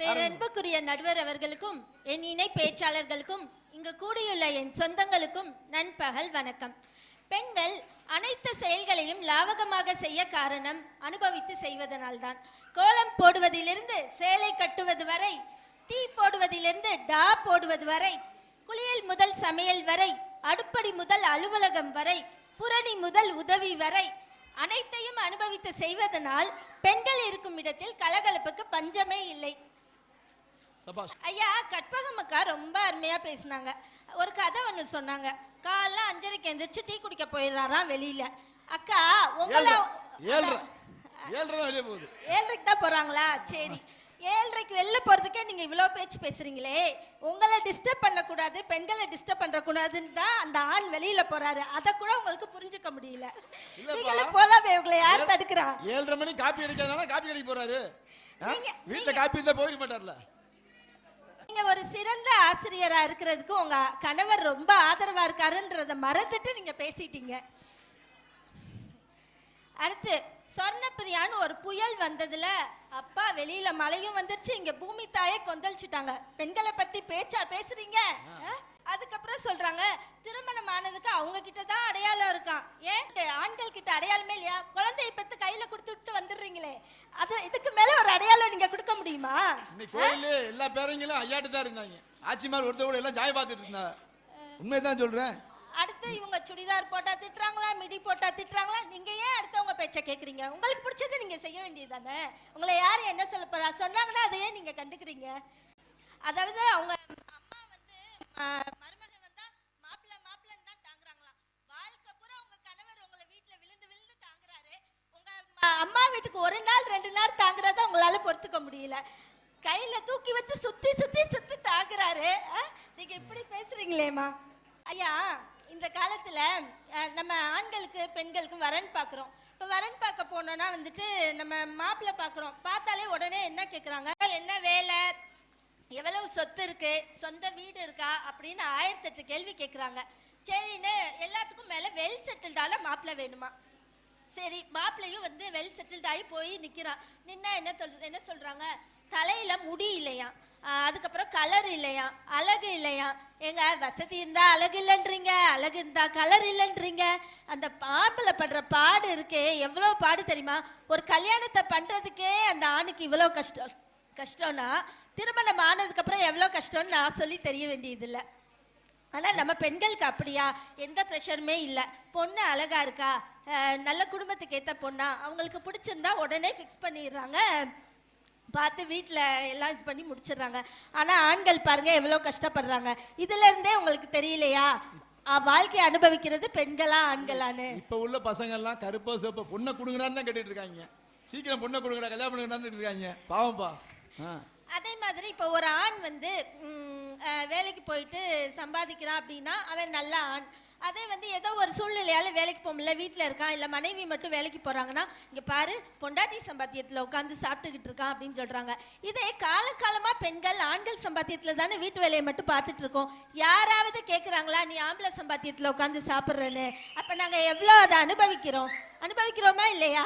பேரன்புக்குரிய நடுவர் அவர்களுக்கும் என் இணை பேச்சாளர்களுக்கும் இங்கு கூடியுள்ள என் சொந்தங்களுக்கும் நண்பகல் வணக்கம். பெண்கள் அனைத்து செயல்களையும் லாவகமாக செய்ய காரணம் அனுபவித்து செய்வதனால்தான். கோலம் போடுவதிலிருந்து சேலை கட்டுவது வரை டீ போடுவதிலிருந்து டா போடுவது வரை குளியல் முதல் சமையல் வரை அடுப்படி முதல் அலுவலகம் வரை புரணி முதல் உதவி வரை அனைத்தையும் அனுபவித்து செய்வதனால் பெண்கள் இருக்கும் இடத்தில் கலகலப்புக்கு பஞ்சமே இல்லை. சபாஷ். ஐயா கற்பகம் அக்கா ரொம்ப அருமையா பேசினாங்க. ஒரு கதை ஒன்று சொன்னாங்க. காலைல அஞ்சரைக்கு எந்திரிச்சு டீ குடிக்க போயிடுறாராம் வெளியில. அக்கா உங்கள ஏழ்ரை ஏழ்ரை தான் வெளியே போகுது. ஏழரைக்கு தான் போறாங்களா? சரி. ஏழரைக்கு வெளில போறதுக்கே நீங்க இவ்வளோ பேச்சு பேசுறீங்களே. உங்களை டிஸ்டர்ப் பண்ணக்கூடாது பெண்களை டிஸ்டர்ப் பண்ணக்கூடாதுன்னு தான் அந்த ஆண் வெளியில போறாரு. அதை கூட உங்களுக்கு புரிஞ்சுக்க முடியல. நீங்களும் போலாமே உங்களை யார் தடுக்கிறா? ஏழரை மணி காப்பி அடிக்காதனால காப்பி அடிக்க போறாரு. வீட்டுல காப்பி இருந்தா போயிட மாட்டார்ல. நீங்க ஒரு சிறந்த ஆசிரியரா இருக்கிறதுக்கு உங்க கணவர் ரொம்ப ஆதரவா இருக்காருன்றத மறந்துட்டு நீங்க பேசிட்டீங்க. அடுத்து சொர்ணப்பிரியான்னு ஒரு புயல் வந்ததுல அப்பா வெளியில மழையும் வந்துருச்சு இங்க பூமி தாயே கொந்தளிச்சுட்டாங்க. பெண்களை பத்தி பேச்சா பேசுறீங்க? அதுக்கப்புறம் சொல்றாங்க திருமணம் ஆனதுக்கு அவங்க கிட்ட தான் அடையாளம் இருக்கான். ஏன்? ஆண்கள் கிட்ட அடையாளமே இல்லையா? குழந்தை பத்து கையில கொடுத்துட்டு வந்துடுறீங்களே. அது இதுக்கு மேல முடியுமா இன்னைக்கு கோயிலு எல்லா பேரங்களும் ஐயாட்டு தான் இருந்தாங்க. ஆச்சிமார் ஒருத்தர் கூட எல்லாம் ஜாய் பார்த்துட்டு இருந்தாங்க. உண்மைதான் சொல்றேன். அடுத்து இவங்க சுடிதார் போட்டா திட்டுறாங்களா மிடி போட்டா திட்டுறாங்களா? நீங்க ஏன் அடுத்தவங்க பேச்ச கேக்குறீங்க? உங்களுக்கு பிடிச்சதை நீங்க செய்ய வேண்டியதுதானே? உங்களை யார் என்ன சொல்ல போறா? சொன்னாங்கன்னா அதை ஏன் நீங்க கண்டுக்கிறீங்க. அதாவது அவங்க அம்மா வந்து மருமக வந்தா மாப்பிள்ளை மாப்பிள்ளைன்னு தான் தாங்குறாங்களாம் வாழ்க்கை பூரா உங்க கணவர் உங்களை வீட்டுல விழுந்து விழுந்து தாங்குறாரு உங்க ம- அம்மா வீட்டுக்கு ஒரு நாள் ரெண்டு நாள் தாங்குறத உங்களால பொறுத்துக்க முடியல. கையில தூக்கி வச்சு சுத்தி சுத்தி சுத்தி தாக்குறாரு ஆ? நீங்க இப்படி பேசுறீங்களேம்மா. ஐயா இந்த காலத்துல நம்ம ஆண்களுக்கு பெண்களுக்கு வரன் பார்க்குறோம் இப்போ வரன் பார்க்க போனோம்னா வந்துட்டு நம்ம மாப்பிள்ளை பார்க்குறோம் பார்த்தாலே உடனே என்ன கேட்குறாங்க என்ன வேலை? எவ்வளவு சொத்து இருக்கு? சொந்த வீடு இருக்கா? அப்படின்னு ஆயிரத்தெட்டு கேள்வி கேட்குறாங்க சரின்னு எல்லாத்துக்கும் மேலே வெல் செட்டில்டால மாப்பிள்ளை வேணுமா? சரி மாப்பிள்ளையும் வந்து வெல் செட்டில்ட் ஆகி போய் நிற்கிறான் நின்னா என்ன சொல் என்ன சொல்கிறாங்க தலையில் முடி இல்லையா? அதுக்கப்புறம் கலர் இல்லையா? அழகு இல்லையா? ஏங்க வசதி இருந்தா அழகு இல்லைன்றீங்க அழகு இருந்தா கலர் இல்லைன்றீங்க. அந்த மாப்பிள்ளை படுற பாடு இருக்கே எவ்வளோ பாடு தெரியுமா? ஒரு கல்யாணத்தை பண்ணுறதுக்கே அந்த ஆணுக்கு இவ்வளோ கஷ்டம் கஷ்டம்னா திருமணம் ஆனதுக்கப்புறம் எவ்வளோ கஷ்டம்னு நான் சொல்லி தெரிய வேண்டியதில்லை. ஆனால் நம்ம பெண்களுக்கு அப்படியா? எந்த ப்ரெஷருமே இல்லை. பொண்ணு அழகா இருக்கா? நல்ல குடும்பத்துக்கு ஏற்ற பொண்ணா? அவங்களுக்கு பிடிச்சிருந்தா உடனே ஃபிக்ஸ் பண்ணிடுறாங்க. பார்த்து வீட்டில் எல்லாம் இது பண்ணி முடிச்சிடுறாங்க. ஆனால் ஆண்கள் பாருங்க எவ்வளோ கஷ்டப்படுறாங்க. இதுல இருந்தே உங்களுக்கு தெரியலையா? அஹ் வாழ்க்கையை அனுபவிக்கிறது பெண்களா ஆண்களான்னு? இப்ப உள்ள பசங்க எல்லாம் கருப்போ சிவப்போ பொண்ணை கொடுங்கடான்னு தான் கேட்டுட்டு இருக்காங்க சீக்கிரம் பொண்ணை கொடுங்கடா கல்யாணம் பண்ணுங்கடான்னு இருக்காங்க பாவம்பா. அதே மாதிரி இப்போ ஒரு ஆண் வந்து வேலைக்கு போயிட்டு சம்பாதிக்கிறான் அப்படின்னா அவன் நல்லா ஆண். அதே வந்து ஏதோ ஒரு சூழ்நிலையால வேலைக்கு போக முடியல வீட்டில் இருக்கான் இல்லை மனைவி மட்டும் வேலைக்கு போகிறாங்கன்னா இங்கே பாரு பொண்டாட்டி சம்பாத்தியத்தில் உட்காந்து சாப்பிட்டுக்கிட்டு இருக்கான் அப்படின்னு சொல்கிறாங்க இதே காலக்காலமாக பெண்கள் ஆண்கள் சம்பாத்தியத்தில் தானே வீட்டு வேலையை மட்டும் பார்த்துட்டு இருக்கோம். யாராவது கேட்குறாங்களா நீ ஆம்பளை சம்பாத்தியத்தில் உட்காந்து சாப்பிட்றேன்னு? அப்போ நாங்கள் எவ்வளோ அதை அனுபவிக்கிறோம்? அனுபவிக்கிறோமா இல்லையா?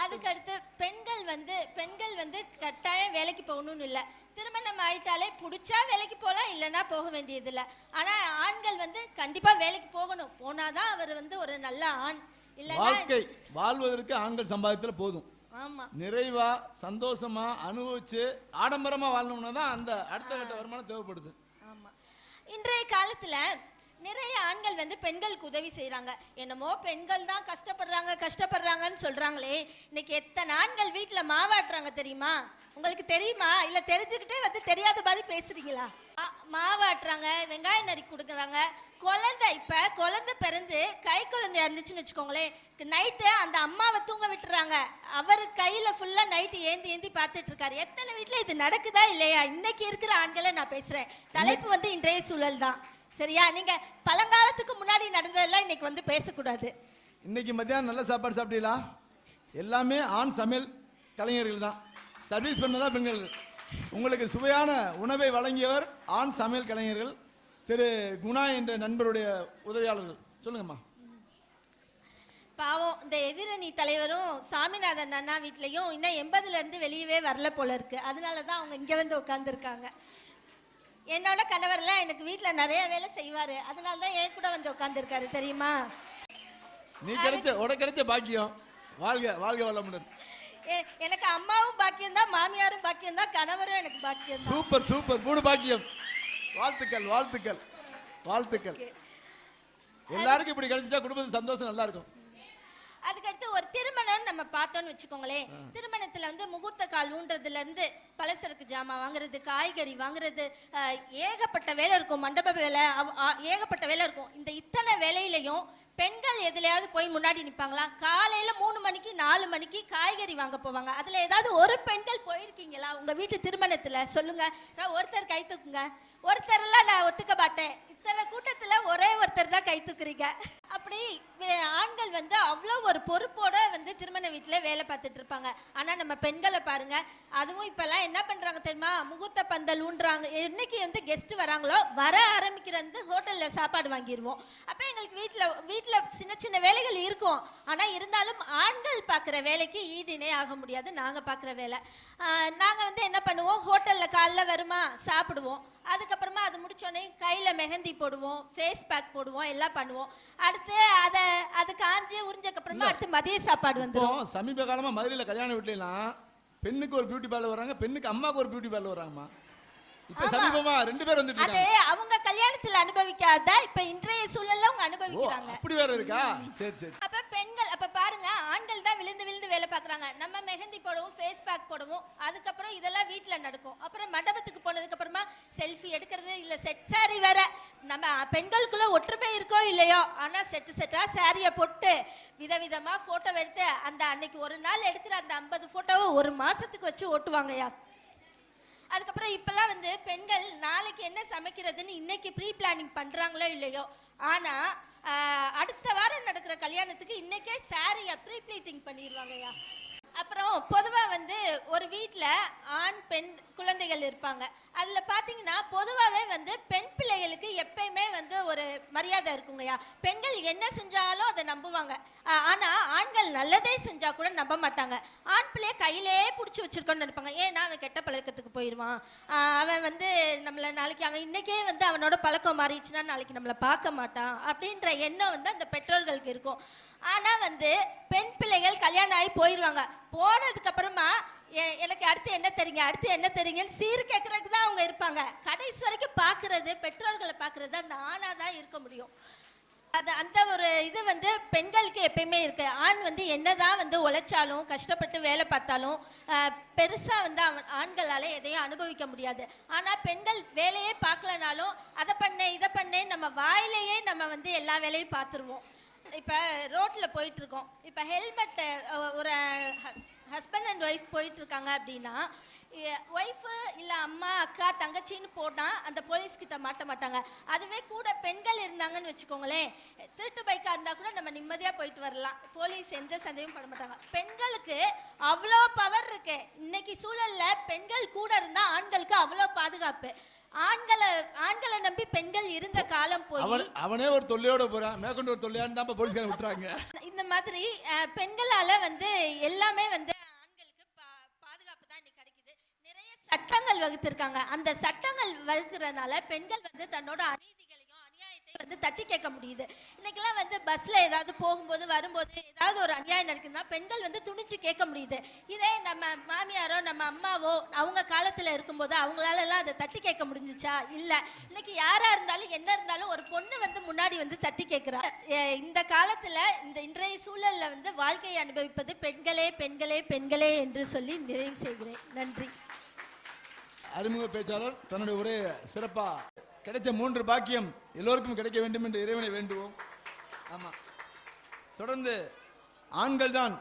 சூப்பர் அதுக்கடுத்து பெண்கள் வந்து பெண்கள் வந்து கட்டாயம் வேலைக்கு போகணும்னு இல்லை. திருமணம் ஆயிட்டாலே பிடிச்சா வேலைக்கு போகலாம் இல்லைன்னா போக வேண்டியதில்லை. ஆனால் ஆண்கள் வந்து கண்டிப்பாக வேலைக்கு போகணும். போனாதான் அவர் வந்து ஒரு நல்ல ஆண். இல்லைன்னா வாழ்க்கை வாழ்வதற்கு ஆண்கள் சம்பாதித்துல போதும். ஆமாம் நிறைவா சந்தோஷமா அனுபவிச்சு ஆடம்பரமா வாழணும்னா தான் அந்த அடுத்த கட்ட வருமானம் தேவைப்படுது. ஆமாம் இன்றைய காலத்தில் நிறைய ஆண்கள் வந்து பெண்களுக்கு உதவி செய்கிறாங்க என்னமோ பெண்கள் தான் கஷ்டப்படுறாங்க கஷ்டப்படுறாங்கன்னு சொல்கிறாங்களே இன்னைக்கு எத்தனை ஆண்கள் வீட்டில் மாவாட்டுறாங்க தெரியுமா? உங்களுக்கு தெரியுமா? இல்லை தெரிஞ்சுக்கிட்டே வந்து தெரியாத மாதிரி பேசுறீங்களா? மாவாட்டுறாங்க வெங்காயம் நறுக்கி கொடுக்குறாங்க. குழந்தை இப்போ குழந்தை பிறந்து கை குழந்தையா இருந்துச்சுன்னு வச்சுக்கோங்களேன். நைட்டு அந்த அம்மாவை தூங்க விட்டுறாங்க. அவர் கையில் ஃபுல்லாக நைட்டு ஏந்தி ஏந்தி பார்த்துட்டு இருக்காரு எத்தனை வீட்டில் இது நடக்குதா இல்லையா? இன்னைக்கு இருக்கிற ஆண்களை நான் பேசுகிறேன் தலைப்பு வந்து இன்றைய சூழல் தான் சரியா? நீங்க பழங்காலத்துக்கு முன்னாடி நடந்ததெல்லாம் இன்னைக்கு வந்து பேசக்கூடாது. இன்னைக்கு மத்தியானம் நல்ல சாப்பாடு சாப்பிட்டீங்களா? எல்லாமே ஆண் சமையல் கலைஞர்கள் தான். சர்வீஸ் பண்ணதான் பெண்கள். உங்களுக்கு சுவையான உணவை வழங்கியவர் ஆண் சமையல் கலைஞர்கள் திரு குணா என்ற நண்பருடைய உதவியாளர்கள். சொல்லுங்கம்மா. பாவம் இந்த எதிரணி தலைவரும் சாமிநாதன் அண்ணா வீட்லயும் இன்னும் எண்பதுல இருந்து வெளியவே வரல போல இருக்கு. அதனால தான் அவங்க இங்க வந்து உட்காந்துருக்காங்க என்னோட கணவர்லாம் எனக்கு வீட்ல நிறைய வேலை செய்வாரு. அதனால தான் என் கூட வந்து உட்காந்துருக்காரு தெரியுமா? நீ கிடைச்ச உனக்கு கிடைச்ச பாக்கியம். வாழ்க வாழ்க வளமுடன் எனக்கு அம்மாவும் பாக்கியம் தான் மாமியாரும் பாக்கியம் தான் கணவரும் எனக்கு பாக்கியம் சூப்பர் சூப்பர். மூணு பாக்கியம். வாழ்த்துக்கள் வாழ்த்துக்கள் வாழ்த்துக்கள். எல்லாருக்கும் இப்படி கிடைச்சிட்டா குடும்பத்து சந்தோஷம் நல்லா இருக்கும். அதுக்கடுத்து ஒரு திருமணம் நம்ம பார்த்தோம்னு வச்சுக்கோங்களேன். திருமணத்துல வந்து முகூர்த்த கால் ஊன்றதுல இருந்து பலசரக்கு ஜாமான் வாங்குறது காய்கறி வாங்குறது ஏகப்பட்ட வேலை இருக்கும் மண்டப வேலை ஏகப்பட்ட வேலை இருக்கும். இந்த இத்தனை வேலையிலையும் பெண்கள் எதுலயாவது போய் முன்னாடி நிப்பாங்களா? காலையில மூணு மணிக்கு நாலு மணிக்கு காய்கறி வாங்க போவாங்க. அதுல ஏதாவது ஒரு பெண்கள் போயிருக்கீங்களா? உங்க வீட்டு திருமணத்துல? சொல்லுங்க. நான் ஒருத்தர் கை தூக்குங்க. ஒருத்தர் எல்லாம் நான் ஒத்துக்க மாட்டேன். இத்தனை கூட்டத்துல ஒரே ஒருத்தர் தான் கை தூக்குறீங்க. அப்படி வே- ஆண்கள் வந்து அவ்வளோ ஒரு பொறுப்போட வந்து திருமண வீட்டில் வேலை பார்த்துட்டு இருப்பாங்க. ஆனால் நம்ம பெண்களை பாருங்க அதுவும் இப்போல்லாம் என்ன பண்ணுறாங்க தெரியுமா? முகூர்த்த பந்தல் ஊன்றாங்க. என்னைக்கு வந்து கெஸ்ட் வராங்களோ வர ஆரம்பிக்கிறது ஹோட்டலில் சாப்பாடு வாங்கிடுவோம் அப்போ எங்களுக்கு வீட்டில் வீட்டில் சின்ன சின்ன வேலைகள் இருக்கும். ஆனால் இருந்தாலும் ஆண்கள் பார்க்குற வேலைக்கு ஈடினே ஆக முடியாது. நாங்கள் பார்க்குற வேலை. நாங்கள் வந்து என்ன பண்ணுவோம்? ஹோட்டலில் காலைல வருமா? சாப்பிடுவோம். அதுக்கப்புறமா அது முடிச்சோடனே கையில் மெஹந்தி போடுவோம் ஃபேஸ் பேக் போடுவோம் எல்லாம் பண்ணுவோம். அடுத்து அதை அது காஞ்சு உறிஞ்சக்கப்புறமா அடுத்து மதிய சாப்பாடு வந்துடும் சமீப காலமா மதுரையில கல்யாண வீட்லாம் பெண்ணுக்கு ஒரு பியூட்டி பார்லர் வராங்க பெண்ணுக்கு அம்மாவுக்கு ஒரு பியூட்டி பார்லர் வராங்கம்மா. இப்ப சமீபமா ரெண்டு பேர் வந்துட்டு அது அவங்க கல்யாணத்துல அனுபவிக்காத இப்ப இன்றைய சூழல்ல அவங்க அனுபவிக்கிறாங்க. அப்படி வேற இருக்கா? சரி சரி அப்ப பெண்கள் அப்ப பாருங்க ஆண்கள் தான் விழுந்து விழுந்து வேலை பார்க்குறாங்க. நம்ம மெஹந்தி போடுவோம் ஃபேஸ் பேக் போடுவோம். அதுக்கப்புறம் இதெல்லாம் வீட்டில் நடக்கும். அப்புறம் மண்டபத்துக்கு போனதுக்கப்புறமா செல்ஃபி எடுக்கிறது இல்லை செட் சாரி வேற. நம்ம பெண்களுக்குள்ளே ஒற்றுமை இருக்கோ இல்லையோ ஆனால் செட்டு செட்டாக சாரியை போட்டு விதவிதமாக ஃபோட்டோ எடுத்து அந்த அன்னைக்கு ஒரு நாள் எடுக்கிற அந்த ஐம்பது ஃபோட்டோவை ஒரு மாதத்துக்கு வச்சு ஓட்டுவாங்கய்யா. அதுக்கப்புறம் இப்போல்லாம் வந்து பெண்கள் நாளைக்கு என்ன சமைக்கிறதுன்னு இன்னைக்கு ப்ரீ பிளானிங் பண்ணுறாங்களோ இல்லையோ ஆனால் அடுத்த வாரம் நடக்கிற கல்யாணத்துக்கு இன்னைக்கே சாரியை ப்ரீ ப்ளீட்டிங் பண்ணிடுவாங்கய்யா அப்புறம் பொதுவாக வந்து ஒரு வீட்டில் ஆண் பெண் குழந்தைகள் இருப்பாங்க. அதில் பார்த்தீங்கன்னா பொதுவாகவே வந்து பெண் பிள்ளைகளுக்கு எப்பயுமே வந்து ஒரு மரியாதை இருக்குங்கய்யா பெண்கள் என்ன செஞ்சாலும் அதை நம்புவாங்க. ஆனால் ஆண்கள் நல்லதே செஞ்சால் கூட நம்ப மாட்டாங்க. ஆண் பிள்ளைய கையிலே பிடிச்சி வச்சிருக்கோன்னு நினைப்பாங்க. ஏன்னா அவன் கெட்ட பழக்கத்துக்கு போயிடுவான் அவன் வந்து நம்மளை நாளைக்கு அவன் இன்னைக்கே வந்து அவனோட பழக்கம் மாறிடுச்சுன்னா நாளைக்கு நம்மளை பார்க்க மாட்டான். அப்படின்ற எண்ணம் வந்து அந்த பெற்றோர்களுக்கு இருக்கும். ஆனா வந்து பெண் பிள்ளைகள் கல்யாணம் ஆகி போயிடுவாங்க போனதுக்கு அப்புறமா எ- எனக்கு அடுத்து என்ன தெரியுங்க அடுத்து என்ன தெரியுங்கன்னு சீர் கேட்கறதுக்கு தான் அவங்க இருப்பாங்க. கடைசி வரைக்கும் பார்க்குறது பெற்றோர்களை பார்க்குறது அந்த ஆணா தான் இருக்க முடியும். அது அந்த ஒரு இது வந்து பெண்களுக்கு எப்பயுமே இருக்கு. ஆண் வந்து என்னதான் வந்து உழைச்சாலும் கஷ்டப்பட்டு வேலை பார்த்தாலும் பெருசாக பெருசா வந்து அவன் ஆண்களால எதையும் அனுபவிக்க முடியாது. ஆனா பெண்கள் வேலையே பார்க்கலனாலும் அதை பண்ணேன் இதை பண்ணேன் நம்ம வாயிலேயே நம்ம வந்து எல்லா வேலையும் பார்த்துருவோம். இப்போ ரோட்டில் போயிட்டுருக்கோம். இப்போ ஹெல்மெட்டை ஒரு ஹஸ்பண்ட் அண்ட் ஒய்ஃப் போயிட்டுருக்காங்க அப்படின்னா ஒய்ஃபு இல்லை அம்மா அக்கா தங்கச்சின்னு போட்டால் அந்த போலீஸ்கிட்ட மாட்ட மாட்டாங்க. அதுவே கூட பெண்கள் இருந்தாங்கன்னு வச்சுக்கோங்களேன். திருட்டு பைக்காக இருந்தால் கூட நம்ம நிம்மதியாக போயிட்டு வரலாம். போலீஸ் எந்த சந்தேகமும் பட மாட்டாங்க. பெண்களுக்கு அவ்வளோ பவர் இருக்கு. இன்னைக்கு சூழலில் பெண்கள் கூட இருந்தால் ஆண்களுக்கு அவ்வளோ பாதுகாப்பு. ஆண்களை ஆண்களை நம்பி பெண்கள் இருந்த காலம் போய் அவன் ஒரு தொல்லையோட போறான். மேற்கொண்டு ஒரு தொல்லையான்னு தான் போலீஸ்காரன் விட்டுறாங்க. இந்த மாதிரி பெண்களால வந்து எல்லாமே வந்து ஆண்களுக்கு பாதுகாப்பு தான் இன்னைக்கு கிடைக்குது. நிறைய சட்டங்கள் வகுத்திருக்காங்க. அந்த சட்டங்கள் வகுக்கிறதுனால பெண்கள் வந்து தன்னோட அநீதிகளையும் அநியாயத்தை வந்து தட்டி கேட்க முடியுது. இன்னைக்கெல்லாம் வந்து பஸ்ல ஏதாவது போகும்போது வரும்போது ஏதாவது ஒரு அநியாயம் நடக்குதுன்னா பெண்கள் வந்து துணிச்சு கேட்க முடியுது. இதே நம்ம மாமியாரோ நம்ம அம்மாவோ அவங்க காலத்துல இருக்கும்போது அவங்களால எல்லாம் அதை தட்டி கேட்க முடிஞ்சிச்சா? இல்ல. இன்னைக்கு யாரா இருந்தாலும் என்ன இருந்தாலும் ஒரு பொண்ணு வந்து முன்னாடி வந்து தட்டி கேட்கிறா. இந்த காலத்துல இந்த இன்றைய சூழல்ல வந்து வாழ்க்கையை அனுபவிப்பது பெண்களே பெண்களே பெண்களே என்று சொல்லி நிறைவு செய்கிறேன். நன்றி. அறிமுக பேச்சாளர் தன்னுடைய ஒரே சிறப்பாக கிடைச்ச மூன்று பாக்கியம் எல்லோருக்கும் கிடைக்க வேண்டும் என்று இறைவனை வேண்டுவோம். ஆமாம் தொடர்ந்து ஆண்கள் தான்